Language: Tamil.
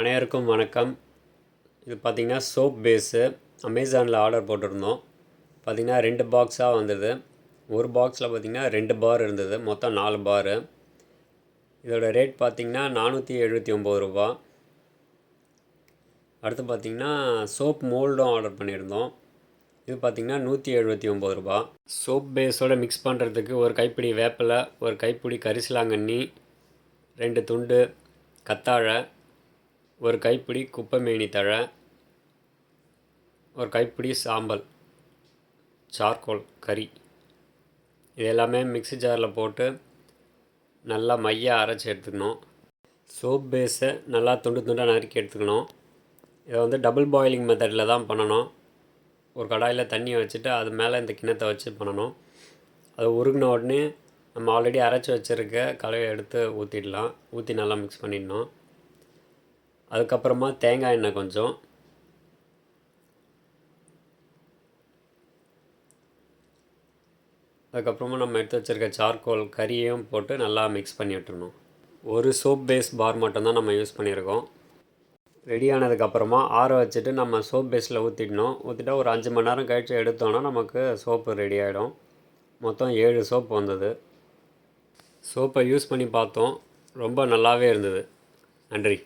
அனைவருக்கும் வணக்கம். இது பார்த்திங்கன்னா சோப் பேஸு அமேசானில் ஆர்டர் போட்டிருந்தோம். பார்த்திங்கன்னா ரெண்டு பாக்ஸாக வந்தது. ஒரு பாக்ஸில் பார்த்திங்கன்னா ரெண்டு பார் இருந்தது. மொத்தம் நாலு பாரு இதோட ரேட் பார்த்திங்கன்னா நானூற்றி எழுபத்தி ஒம்பது ரூபா. அடுத்து பார்த்திங்கன்னா சோப் மோல்டும் ஆர்டர் பண்ணியிருந்தோம். இது பார்த்திங்கன்னா நூற்றி எழுபத்தி ஒம்பது ரூபா. சோப் பேஸோட மிக்ஸ் பண்ணுறதுக்கு ஒரு கைப்பிடி வேப்பிலை ஒரு கைப்பிடி கரிசலாங்கண்ணி ரெண்டு துண்டு கத்தாழை ஒரு கைப்பிடி குப்பைமேனி தழை ஒரு கைப்பிடி சாம்பல் சார்கோல் கறி. இது எல்லாமே மிக்ஸி ஜாரில் போட்டு நல்லா மையாக அரைச்சி எடுத்துக்கணும். சோப் பேஸை நல்லா துண்டு துண்டாக நறுக்கி எடுத்துக்கணும். இதை வந்து டபுள் பாயிலிங் மெத்தடில் தான் பண்ணணும். ஒரு கடாயில் தண்ணியை வச்சுட்டு அது மேலே இந்த கிண்ணத்தை வச்சு பண்ணணும். அது உருகின உடனே நம்ம ஆல்ரெடி அரைச்சி வச்சுருக்க கலவையை எடுத்து ஊற்றிடலாம் ஊற்றி நல்லா மிக்ஸ் பண்ணிடணும். அதுக்கப்புறமா தேங்காய் எண்ணெய் கொஞ்சம். அதுக்கப்புறமா நம்ம எடுத்து வச்சுருக்க சார்கோல் கறியையும் போட்டு நல்லா மிக்ஸ் பண்ணி விட்டுருணும் ஒரு சோப் பேஸ் பார் மட்டும்தான் நம்ம யூஸ் பண்ணியிருக்கோம். ரெடி ஆனதுக்கப்புறமா ஆற வச்சுட்டு நம்ம சோப் பேஸில் ஊற்றிடணும் ஊற்றிட்டா ஒரு அஞ்சு மணி நேரம் கழித்து எடுத்தோன்னா நமக்கு சோப்பு ரெடி ஆகிடும் மொத்தம் ஏழு சோப் வந்தது. சோப்பை யூஸ் பண்ணி பார்த்தோம். ரொம்ப நல்லாவே இருந்தது. நன்றி.